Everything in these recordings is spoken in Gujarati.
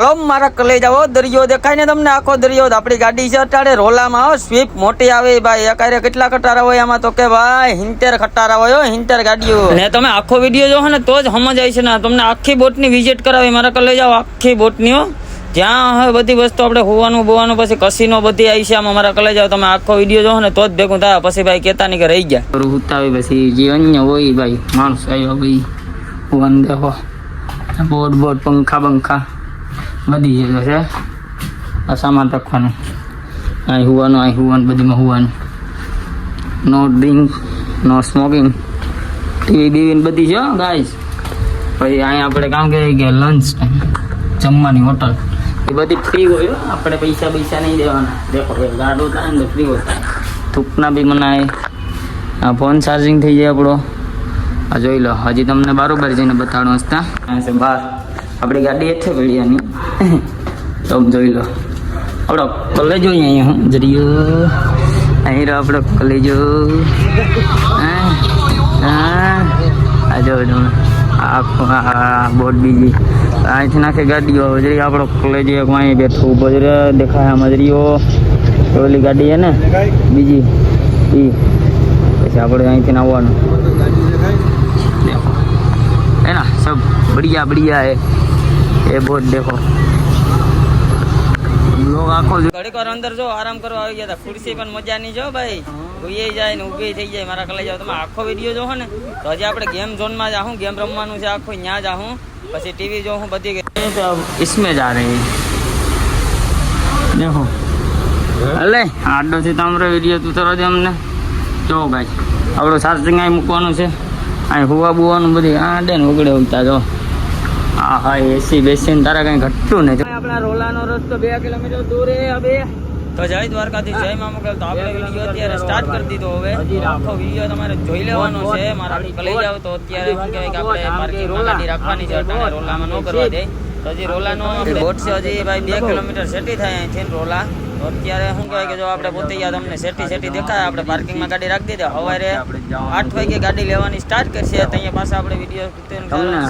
હલો મારા કલેજ આવો દરિયો દેખાય ને તમને આખો દરિયો આપણી ગાડી છે અટાડે રોલામાં હો સ્વીપ મોટી આવે ભાઈ. અકારે કેટલા ખટારા હોય આમાં તો કે ભાઈ હિંતેર ખટારા હોય હો હિંતેર ગાડીઓ. ને તમે આખો વીડિયો જોવો ને તો જ સમજ આવી છે ને તમને આખી બોટની વિઝિટ કરાવી. મારા કલેજ આવો આખી બોટની હો. જ્યાં હવે બધી વસ્તુ આપણે હોવાનું બોવાનું પછી કસીનો બધી આવી છે આમાં મારા કલેજ આવો તમે આખો વીડિયો જોવો ને તો જ ભેગું થાય. પછી ભાઈ કેતા નહીં કે રહી ગયા. ઉતાવી પછી જે અન્ય હોય ભાઈ. માણસ આવ્યો ભાઈ. હોવાનું દેખો. બોટ બોટ પંખા બંખા. બધી જગ્યા છે, આ સામાન રાખવાનું. અહીં હુવાનું અહીં હુવાનું, બધીમાં હુવાનું. No drink no smoking TV બીવીને બધી છે ગાઈસ પછી અહીંયા આપણે કામ કરીએ કે લંચ જમવાની હોટલ. એ બધી ફ્રી હોય આપણે પૈસા પૈસા નહીં દેવાના. દેખો ગાડો થાય ને ફ્રી હોય. થૂકના બી મનાય. આ ફોન ચાર્જિંગ થઈ જાય આપણો. આ જોઈ લો, હજી તમને બારોબાર જઈને બતાડો હસતા બહાર આપણી ગાડી છે વેડિયાની તમે જોઈ લો. આપણો કલેજો અહીંયા હું જરીયો. અહીં રહ્યો આપણો કલેજો. હા જો આખો બોટ બીજી. અહીંથી નાખે ગાડીઓ. જરી આપણો કલેજો અહીં બેઠો ઊભો જ દેખાય આમ ઓલી ગાડી છે ને? બીજી. એ પછી આપણે અહીંથી આવવાનું એના સબ બઢિયા બઢિયા હે. ये बहुत देखो लोग આખો ઘડીક વાર અંદર જો આરામ કરવા આવી ગયા હતા ખુરશી પણ મજા નહીં જો ભાઈ ઉઈ જાય ને ઊભી થઈ જાય મારા કલે જાવ તમે આખો વિડીયો જોવો ને તો હજી આપણે ગેમ ઝોનમાં જાઉં ગેમ રમવાનું છે આખું ત્યાં જાઉં પછી ટીવી જોઉં બધી તો इसमें जा रहे हैं देखो અલે આડો થી તમારો વિડીયો તું તરત અમને જો ભાઈ આપણું ચાર્જિંગ અહીં મૂકવાનું છે અહીં હુવા બુવાનું બધી આ ડે ને ઉગડે ઉગતા જો હા હા એસી બેસીને તારા કઈ ઘટતું નહીં. આપણા રોલાનો રસ્તો બે કિલોમીટર દૂર હે હવે. તો જય દ્વારકાથી જય મા મોકલ તો આપણે વીડિયો અત્યારે સ્ટાર્ટ કરી દીધો હવે. આખો વીડિયો તમારે જોઈ લેવાનો છે. મારા કલે જાવ તો અત્યારે શું કહેવાય કે આપણે પાર્કિંગમાં ગાડી રાખવાની છે. અટાણે રોલામાં ન કરવા દે. તો હજી રોલાનો બોટ છે. હજી ભાઈ બે કિલોમીટર સેટી થાય અહીંથી રોલા. તો અત્યારે શું કહેવાય કે જો આપણે પોતે યાદ અમને સેટી સેટી દેખાય આપણે પાર્કિંગમાં ગાડી રાખી દીધી સવારે આઠ વાગે ગાડી લેવાની સ્ટાર્ટ કરશે અહીંયા પાછા આપણે વીડિયો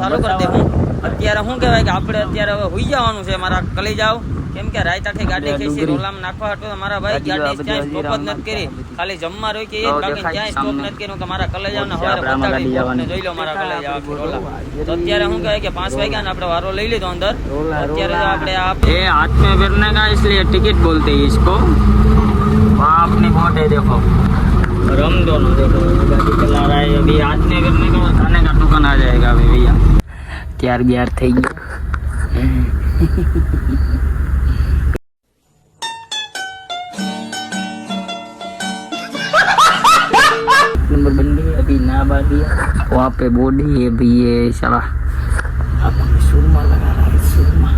ચાલુ કરી દેવું અત્યારે શું કહેવાય કે આપણે અત્યારે હવે હુઈ જવાનું છે મારા કલી જાવ કેમ કે રાત આખી ગાડી ખેંચી રોલામાં નાખવા હતું મારા ભાઈ ગાડી ક્યાંય સ્ટોપ જ નથી કરી ખાલી જમવા રોકી એ બાકી ક્યાંય સ્ટોપ નથી કર્યું કે મારા કલે જાવ ને હવારે પતાડી દેવાનું જોઈ લો મારા કલે જાવ આખી રોલા તો અત્યારે શું કહેવાય કે પાંચ વાગ્યા ને આપણે વારો લઈ લીધો અંદર અત્યારે જો આપણે આ ये हाथ में भरने का इसलिए टिकट बोलते हैं इसको वहाँ अपनी बोट है देखो और हम दोनों देखो गाड़ी चला रहा है अभी हाथ में भरने का और खाने का दुकान आ जाएगा अभी भैया ત્યાર બ્યાર થઈ नंबर बन गई अभी ना बार दिया वहाँ पे बॉडी है भी ये सारा सुरमा लगा रहा है सुरमा।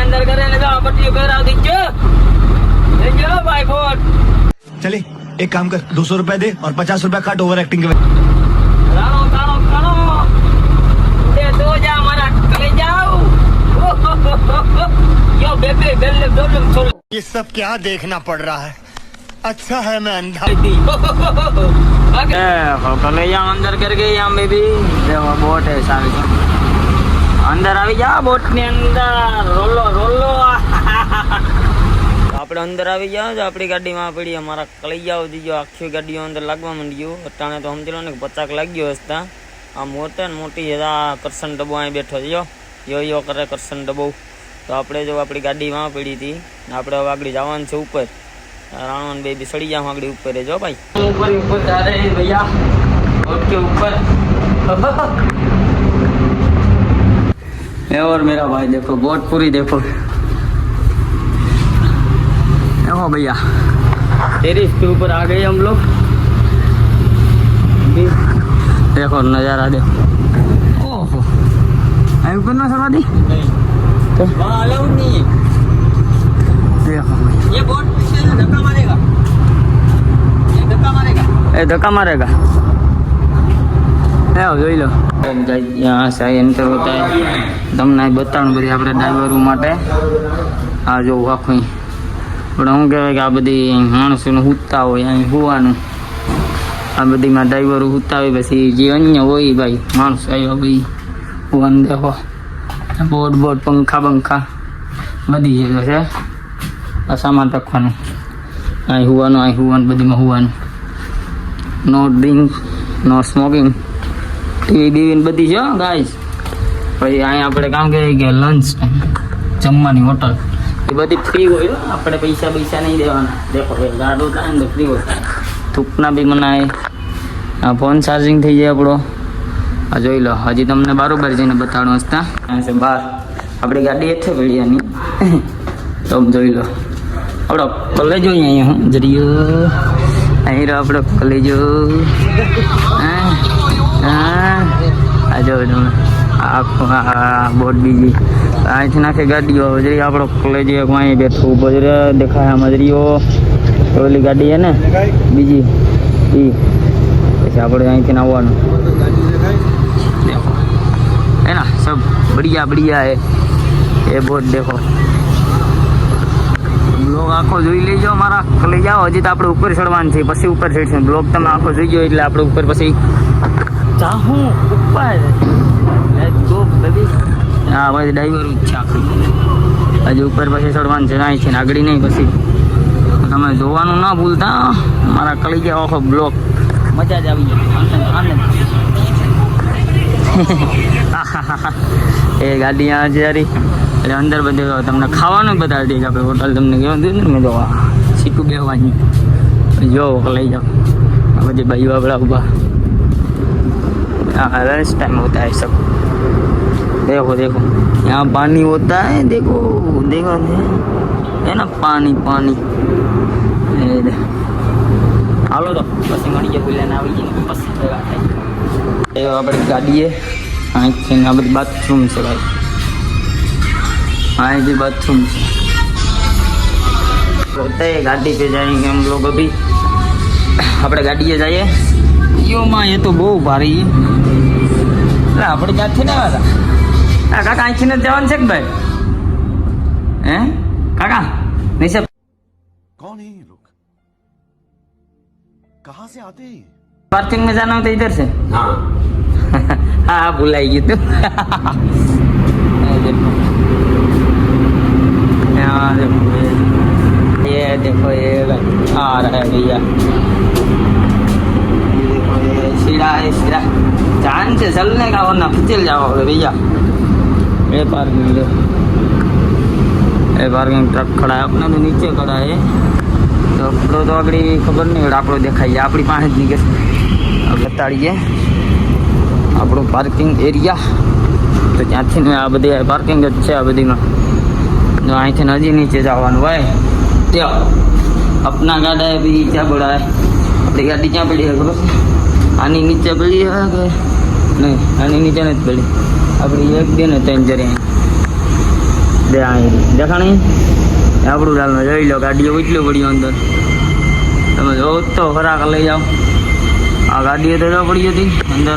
अंदर करे भाई बोट चले एक काम कर दो सौ रूपए दे और पचास रुपया काट ओवर एक्टिंग के ये सब क्या देखना पड़ रहा है? अच्छा है मैं अंधा કલે જાઓ અંદર કર ગઈ આમ બેબી દેખો બોટ હે સારી છે અંદર આવી જા બોટ ની અંદર રોલો રોલો આપણે અંદર આવી જાઓ જો આપણી ગાડીમાં પડી અમારા કલૈયાઓ દીજો આખી ગાડીઓ અંદર લાગવા માંડ્યું અટાણે તો સમજી લો ને કે પચાક લાગ્યો હસતા આ મોટે ને મોટી છે આ કરશન ડબ્બો અહીં બેઠો છે જો યો યો કરે કરશન ડબ્બો તો આપણે જો આપણી ગાડીમાં પડી હતી ને આપણે હવે આગળ જવાનું છે ઉપર रावण बेबी सड़ी जाओ आगे ऊपर है जाओ भाई ऊपर ऊपर जा रहे हैं भैया और के ऊपर ये और मेरा भाई देखो बहुत पूरी देखो देखो भैया टेरिस इसके ऊपर आ गए हम लोग देखो नज़ारा देखो ओहो ऊपर ना सवारी नहीं तो अलाउड नहीं है देखो ये बोट એ ધક્કા મારેગા. હે જોઈ લો. હા સાહેબ એન્ટર હોતા તમને બતાવું બધી આપણે ડ્રાઈવરો માટે. આ જો આખું પણ શું કહેવાય કે આ બધી માણસોનું સૂતા હોય અહીં હોવાનું. આ બધી બધીમાં ડ્રાઈવરો સૂતા હોય, પછી જે અન્ય હોય ભાઈ, માણસ આવ્યો ભાઈ, હોવાનું દેખો. બોટ બોટ પંખા પંખા. બધી જગ્યા છે. આ સામાન રાખવાનું. અહીં હુવાનું અહીં હુવાનું બધીમાં હુવાનું. No drink no smoking TV બીવીને બધી છે ગાઈસ પછી અહીંયા આપણે કામ કરીએ કે લંચ જમવાની હોટલ. એ બધી ફ્રી હોય. આપણે પૈસા પૈસા નહીં દેવાના. દેખો ગાડો થાય ને તો ફ્રી હોય. થૂકના બી મનાય. આ ફોન ચાર્જિંગ થઈ જાય આપણો. આ જોઈ લો હજી તમને બરોબર જઈને બતાડો હસતા બાર આપણી ગાડી એ છે પડીયાની તો જોઈ લો. આપણો કોલેજો અહીંયા હું જરીયો. અહીં રહ્યો આપણો કોલેજો હા હા. આ જો બોટ બીજી. અહીંથી નાખે ગાડીઓ. જરી આપણો કોલેજ અહીં બેઠો ઊભો દેખાય આમ જરીઓ ઓલી ગાડી હે ને? બીજી. એ પછી આપણે અહીંથી આવવાનું હે સબ બઢિયા બઢિયા હે. એ બોટ દેખો. બ્લોગ આખો જોઈ લેજો મારા લઈ જાઓ. હજી તો આપણે ઉપર ચડવાનું છે પછી ઉપર ચડશું. બ્લોગ તમે આખો જોઈ ગયો એટલે આપણે ઉપર પછી જાહું ઉપર. હા પછી ડ્રાઈવર જ છે આખું. હજી ઉપર પછી ચડવાનું છે અહીં છે આગળ નહીં પછી. તમે જોવાનું ના ભૂલતા મારા કળી ગયા આખો બ્લોક મજા જ આવી જાય આનંદ એ ગાડી આ છે યારી એટલે અંદર બધે તમને ખાવાનું બતાવી દઈએ કે આપણે હોટલ તમને કેવું દીધું ને મેં જો આ સીટું બેહવાની જો લઈ જાઓ આ બધી ભાઈઓ આપણા ઊભા हाँ लंच टाइम होता है सब देखो देखो यहाँ पानी होता है देखो देखो है ना पानी पानी ये दे- હાલો તો પછી મળીએ પેલા આવી જઈને પછી ભેગા થાય એ આપણી ગાડીએ અહીંથી આ બધી બાથરૂમ છે ભાઈ અહીંથી बाथरूम છે होता है गाड़ी पे जाएंगे हम लोग अभी આપણે ગાડીએ જઈએ યોમાં એ તો બહુ ભારી એટલે આપણે ક્યાંથી ના આવ્યા હતા આ કાકા અહીંથી જ જવાનું છે કે ભાઈ હે કાકા નહીં સાહેબ कौन है ये लोग कहाँ से आते हैं ये? पार्किंग में जाना हो तो इधर से हाँ हाँ बुलाई गई तू ये ये देखो ये आ रहा है भैया ये देखो ये सीधा है सीधा जान से चलने का वरना फिसल जाओगे भैया ये पार्किंग दे ये पार्किंग ट्रक खड़ा है अपने तो नीचे खड़ा है તો આપણો તો આગળ ખબર નહીં હોય આપણો દેખાય છે આપણી પાસે જ નીકળે હવે બતાડીએ આપણો પાર્કિંગ એરિયા તો ત્યાંથી ને આ બધી પાર્કિંગ જ છે આ બધીમાં जो आई थे ना जी नीचे जावन वाय त्या अपना गाड़ा है भी क्या बड़ा है? अपनी गाड़ी क्या बड़ी है करो आनी नीचे बड़ी है गए। नहीं, आनी नीचे नहीं बड़ी अपनी एक दिन है तो तेंजरे हैं। दे आई देखा नहीं? आप लोग डालना जाइ लो गाड़ी वो इतनी बड़ी अंदर। तो जो तो खरा कर ले जाओ। आ गाड़ी तो जो बड़ी थी, अंदर।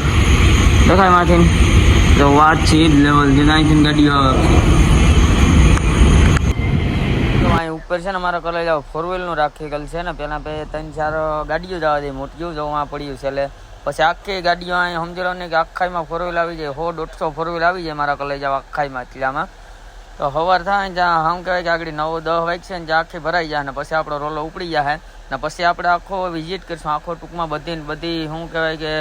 देखा है मार्थिन तो वाच लेवल जिनाई थी गाड़ी ઉપર છે ને મારા કલે જાવ ફોર વ્હીલનું રાખેલ છે ને પહેલાં પે ત્રણ ચાર ગાડીઓ જવા દે મોટી જવા પડ્યું છે એટલે પછી આખી ગાડીઓ અહીં સમજી લો ને કે આખાઈમાં ફોર વ્હીલ આવી જાય સો દોઢસો ફોર વ્હીલ આવી જાય મારા કલે જાવ આખાઈમાં કિલ્લામાં તો સવાર થાય જ્યાં આમ કહેવાય કે આગળ નવ દસ વાગશે ને જ્યાં આખી ભરાઈ જાય ને પછી આપણો રોલો ઉપડી જાય ને, પછી આપણે આખો વિઝિટ કરીશું, આખો ટૂંકમાં બધી બધી, શું કહેવાય કે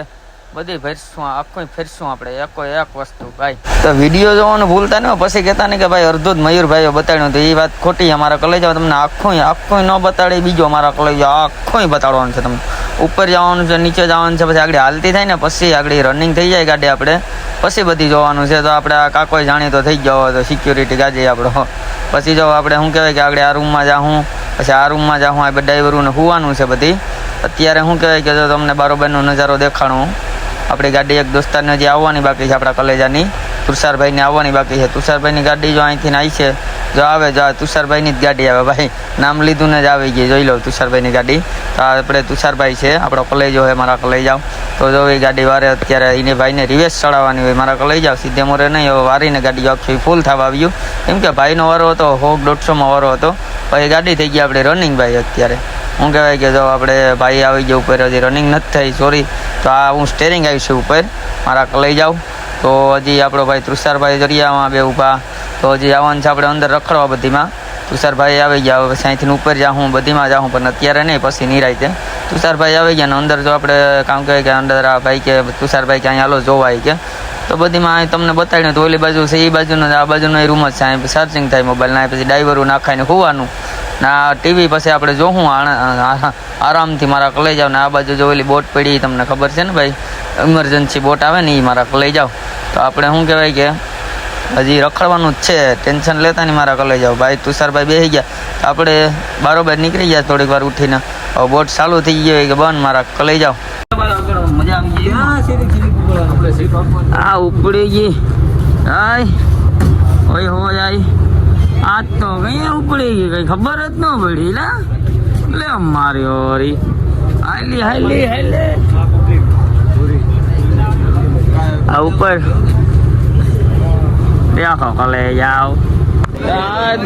બધી ફેરશું આખું ફેરશું આપણે, એકો એક વસ્તુ, ભાઈ. તો વીડિયો જોવાનું ભૂલતા નહીં પછી કહેતા નહીં કે ભાઈ અડધું જ મયુરભાઈઓ બતાડ્યું તો એ વાત ખોટી અમારા કલેજા તમને આખું આખું ન બતાડે, બીજો અમારા કલેજા આખું બતાડવાનું છે તમને. ઉપર જવાનું છે, નીચે જવાનું છે, પછી આગળ હાલતી થાય ને, પછી આગળ રનિંગ થઈ જાય ગાડી આપણે, પછી બધી જોવાનું છે, તો આપણે આ કાકોય જાણીએ તો થઈ ગયો તો સિક્યોરિટી ગાજી આપણો. પછી જો આપણે શું કહેવાય કે આગળ આ રૂમમાં જાઉં પછી આ રૂમમાં જાઉં આ ડ્રાઈવરોને હોવાનું છે બધી. અત્યારે શું કહેવાય કે જો તમને બારોબારનો નજારો દેખાડું આપણી ગાડી એક દોસ્તારને જે આવવાની બાકી છે, આપણા કલેજાની. તુષારભાઈને આવવાની બાકી છે. તુષારભાઈની ગાડી જો અહીંથી આવી છે, જો આવે, જો તુષારભાઈની જ ગાડી આવે. ભાઈ, નામ લીધું ને જ આવી ગઈ. જોઈ લો તુષારભાઈની ગાડી. તો આપણે તુષારભાઈ છે, આપણો કલેજો હોય મારા કલેજ આવ તો જો એ ગાડી વારે અત્યારે એને ભાઈને રિવેસ ચડાવવાની હોય, મારા કલેજ આવ સીધે મોરે નહીં, હવે વારીને ગાડી આખી ફૂલ થવા આવ્યું. કેમ કે ભાઈનો વારો હતો હોક દોઢસોમાં વારો હતો. પછી ગાડી થઈ ગઈ આપણે રનિંગ ભાઈ અત્યારે. હું કહેવાય કે જો આપણે ભાઈ આવી ગયો ઉપર, હજી રનિંગ નથી થઈ સોરી તો આ હું સ્ટેરિંગ આવી છું ઉપર. મારા લઈ જાઉં. તો હજી આપણો ભાઈ તુષારભાઈ દરિયામાં બે ઊભા. તો હજી આવવાનું છે આપણે અંદર રખડવા બધીમાં. તુષારભાઈ આવી ગયા, હવે અહીંથી ઉપર જાઉં બધીમાં જાઉં, પણ અત્યારે નહીં, પછી નિરાયતે તુષારભાઈ આવી ગયા ને અંદર જો આપણે કામ કહે કે અંદર આ ભાઈ કે તુષારભાઈ કે અહીં હાલો જોવાય કે તો બધીમાં તમને બતાડીને તો ઓલી બાજુ છે એ બાજુનો આ બાજુનો રૂમ જ છે. અહીં ચાર્જિંગ થાય મોબાઈલના પછી ડાઈવરું નાખાઈને હોવાનું. ના ટીવી પછી આપણે આ- આરામથી મારા કલાઈ જાવ ને આ બાજુ જો ઓલી બોટ પડી તમને ખબર છે ને ભાઈ? ઇમરજન્સી બોટ આવે ને એ મારા કલાઈ જાવ. તો આપણે શું કહેવાય કે હજી રખડવાનું જ છે ટેન્શન લેતા નહીં મારા કલાઈ જાવ. ભાઈ તુષારભાઈ બેસી ગયા. તો આપણે બારોબાર નીકળી ગયા થોડીક વાર ઉઠીને. હવે બોટ ચાલુ થઈ ગઈ હોય કે બંધ મારા કલાઈ જાવ. ગઈ આ ઉપડી ગઈ. આય હોય હોય જાય આજ તો કઈ ઉપડી ગઈ, કઈ ખબર જ ન પડી, લા. લે માર્યો હરી હાલી હાલી હાલે આ ઉપર. દેખો, કલે જાઓ.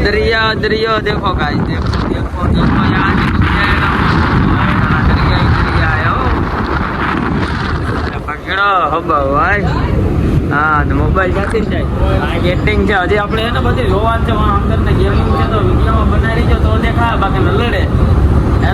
દરિયા દરિયો દેખો કાઈ દેખો દેખો દેખો ભાઈ. હા તો મોબાઈલ સાથે જ જાય આ એક્ટિંગ છે. હજી આપણે એને બધી જોવાનું છે. પણ અંદર ને ગેમિંગ છે તો વિડીયોમાં બનાવી જો તો દેખાય બાકી ન લડે. હે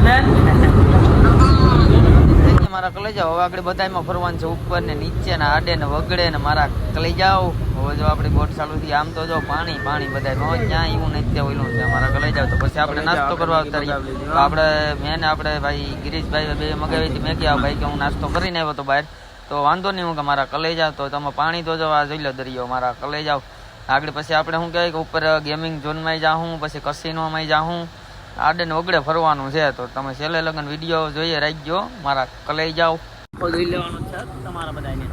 મારા કલેજા હવે આપણે બધામાં ફરવાનું છે. ઉપર ને નીચે ને આડે ને વગડે ને મારા કલેજાઓ. હવે જો આપણી બોટ ચાલુ થઈ આમ તો જો પાણી પાણી બધા ક્યાં એવું નથી ત્યાં ઓઈલું છે. મારા કલેજાઓ તો પછી આપણે નાસ્તો કરવા ઉતારીએ. તો આપણે મેં ને આપણે ભાઈ ગિરીશભાઈ બે મગાવી હતી. મેં કહ્યા ભાઈ કે હું નાસ્તો કરીને આવ્યો તો બહાર. તો વાંધો નહીં હું કે મારા કલેજા તો તમે પાણી તો જવા જોઈ લો દરિયો મારા કલેજા. આગળ પછી આપણે શું કહેવાય કે ઉપર ગેમિંગ ઝોનમાં જાઉં પછી કસિનોમાં જાઉં આડે ને વગડે ફરવાનું છે તો તમે છેલ્લે લગન વીડિયો જોઈએ રાખજો મારા કલાઈ જાઓ જોઈ લેવાનું છે તમારા બધાને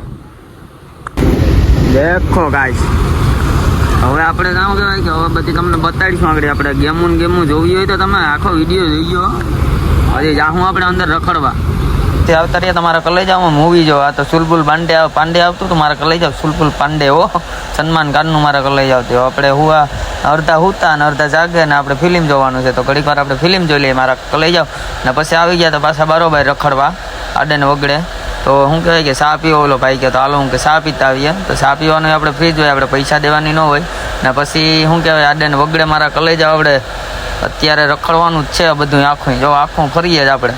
દેખો ગાઈસ હવે આપણે શું કહેવાય કે હવે બધી તમને બતાડીશું આગળ. આપણે ગેમું ગેમું જોવી હોય તો તમે આખો વીડિયો જોઈજો હજી જાહું આપણે અંદર રખડવા. તે આવતા રહ્યા તમારા કલેજામાં મૂવી જો આ તો સુલબુલ પાંડે પાંડે આવતું તો મારા કલેજા સુલબુલ પાંડે, હો. સન્માન કાનનું મારા કલેજા આવતું આપણે હુવા અડધા હુતા અને અડધા જાગે ને આપણે ફિલ્મ જોવાનું છે. તો ઘડીક વાર આપણે ફિલ્મ જોઈ લઈએ, મારા કલેજા ને પછી આવી ગયા તો પાછા બરોબર રખડવા, આડે ને વગડે તો શું કહેવાય કે સા પીવો ઓલો ભાઈ કે તો હાલો, હું કે સા પીતા આવીએ. તો સા પીવાનું આપણે ફ્રીજ હોય, આપણે પૈસા દેવાની ન હોય. ને પછી શું કહેવાય, આડે ને વગડે મારા કલેજા આપણે અત્યારે રખડવાનું જ છે બધું આખું જો આખું ફરીએ જ આપણે.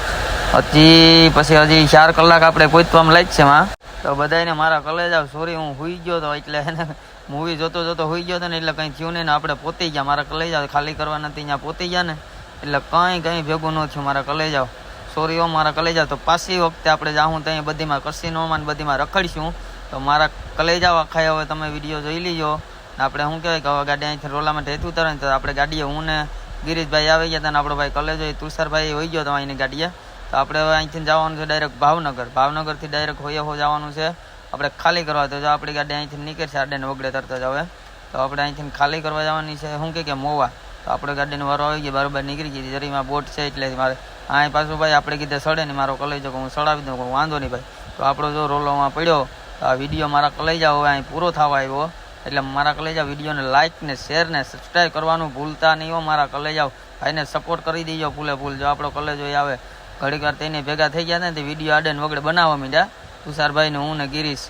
હજી પછી હજી ચાર કલાક આપણે પહોંચવામાં લાગ છે માં. તો બધાને મારા કલેજા સોરી હું હુઈ ગયો તો એટલે મૂવી જોતો જોતો હુઈ ગયો હતો ને એટલે કંઈ થયું નહીં ને આપણે પોતી ગયા. મારા કલેજા ખાલી કરવા નથી ત્યાં પોતી ગયા ને. એટલે કંઈ કંઈ ભેગું ન થયું મારા કલેજા સોરી ઓ મારા કલેજા તો પાછી વખતે આપણે જાઉં ત્યાં બધીમાં કસીનોમાં બધીમાં રખડીશું. તો મારા કલેજા આખા હવે તમે વીડિયો જોઈ લીજો. આપણે શું કહેવાય કે હવે ગાડી અહીંથી રોલામાં ઢેતું ઉતરે ને તો આપણે ગાડીએ હું ને ગિરીશભાઈ આવી ગયા હતા ને આપણો ભાઈ કલેજો તુષારભાઈ હોઈ ગયો તો અહીંની ગાડીએ. તો આપણે હવે અહીંથી જવાનું છે ડાયરેક્ટ ભાવનગર. ભાવનગરથી ડાયરેક્ટ હોય હો જવાનું છે. આપણે ખાલી કરવા તો જો આપણી ગાડી અહીંથી નીકળશે આડે ને વગડે તરત જ હવે. તો આપણે અહીંથી ખાલી કરવા જવાની છે. શું કે મોવા. તો આપણે ગાડીનો વારો આવી ગયો, બરાબર નીકળી ગઈ. જરીમાં બોટ છે એટલે મારે અહીં પાછું ભાઈ આપણે કીધે સડે ને મારો કલાઈ જો હું સડાવી દઉં કહું વાંધો નહીં ભાઈ. તો આપણો જો રોલોમાં પડ્યો, તો આ વીડિયો મારા કલાઈ જાવ હવે અહીં પૂરો થવા આવ્યો. એટલે મારા કલેજા વિડીયોને લાઇક ને શેર ને સબસ્ક્રાઈબ કરવાનું ભૂલતા નહીં હો મારા કલેજાઓ. ભાઈને સપોર્ટ કરી દેજો ફૂલે ફૂલ. જો આપણો કલેજો આવે ઘડીક વાર તેને ભેગા થઈ ગયા ને તે વીડિયો આડે ને વગડે બનાવવા માંડ્યા. તુષારભાઈ ને હું ને ગિરીશ.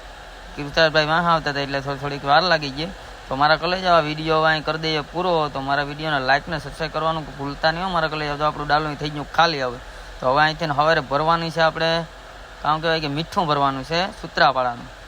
તુષારભાઈ વાહ આવતા હતા એટલે થોડી થોડીક વાર લાગી ગઈ. તો મારા કલેજ આવા વીડિયો અહીં કરી દઈએ પૂરો. તો મારા વિડીયોને લાઇક ને સબસ્ક્રાઈબ કરવાનું ભૂલતા નહીં હો. મારા કલેજ તો આપણું ડાલું થઈ ગયું ખાલી હવે. તો હવે અહીંથી સવારે ભરવાની છે આપણે. કામ કહેવાય કે મીઠું ભરવાનું છે સૂત્રાપાડાનું.